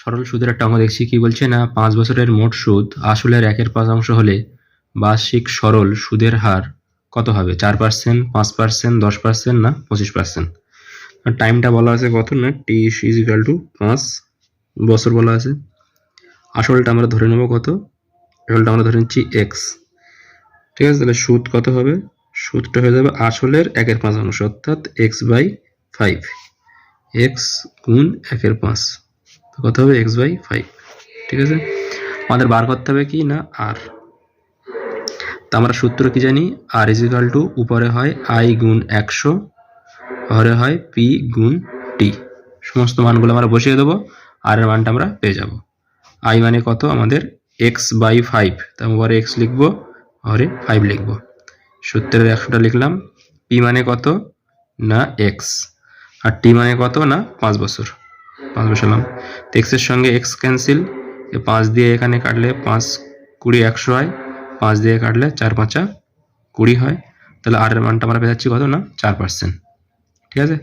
সরল সুদের একটা অঙ্ক দেখছি, কি বলছে না, পাঁচ বছরের মোট সুদ, আসলের একের পাঁচ অংশ হলে বার্ষিক সরল সুদের হার কত হবে? চার পার্সেন্ট পাঁচ পার্সেন্ট দশ পার্সেন্ট না পঁচিশ পার্সেন্ট টাইমটা বলা আছে কত না টি ইজ ইকাল টু পাঁচ বছর বলা আছে। আসলটা আমরা ধরে নেব কত? আসলটা আমরা ধরে নিচ্ছি এক্স ঠিক আছে, তাহলে সুদ কত হবে? সুদটা হয়ে যাবে আসলের একের পাঁচ অংশ, অর্থাৎ এক্স বাই ফাইভ এক্স গুণ একের পাঁচ। কত হবে এক্স বাই ফাইভ ঠিক আছে? আমাদের বার করতে হবে কি না? আর তা আমরা সূত্র কি জানি? আর ইজিক্যাল টু উপরে হয় আই গুণ একশো, ঘরে হয় পি গুণ টি সমস্ত মানগুলো আমরা বসিয়ে দেবো আর এর মানটা আমরা পেয়ে যাব। আই মানে কত? আমাদের এক্স বাই ফাইভ তার উপরে এক্স লিখব, ঘরে ফাইভ লিখব। সূত্রের একশোটা লিখলাম পি মানে কত? না এক্স আর টি মানে কত? না পাঁচ বছর। পাঁচ বসালাম। তো এক্সের সঙ্গে এক্স ক্যান্সেল পাঁচ দিয়ে এখানে কাটলে পাঁচ কুড়ি একশো হয়, পাঁচ দিয়ে কাটলে চার পাঁচা কুড়ি হয়। তাহলে আর মানটা আমরা পেয়ে যাচ্ছি কত না? চার পার্সেন্ট ঠিক আছে?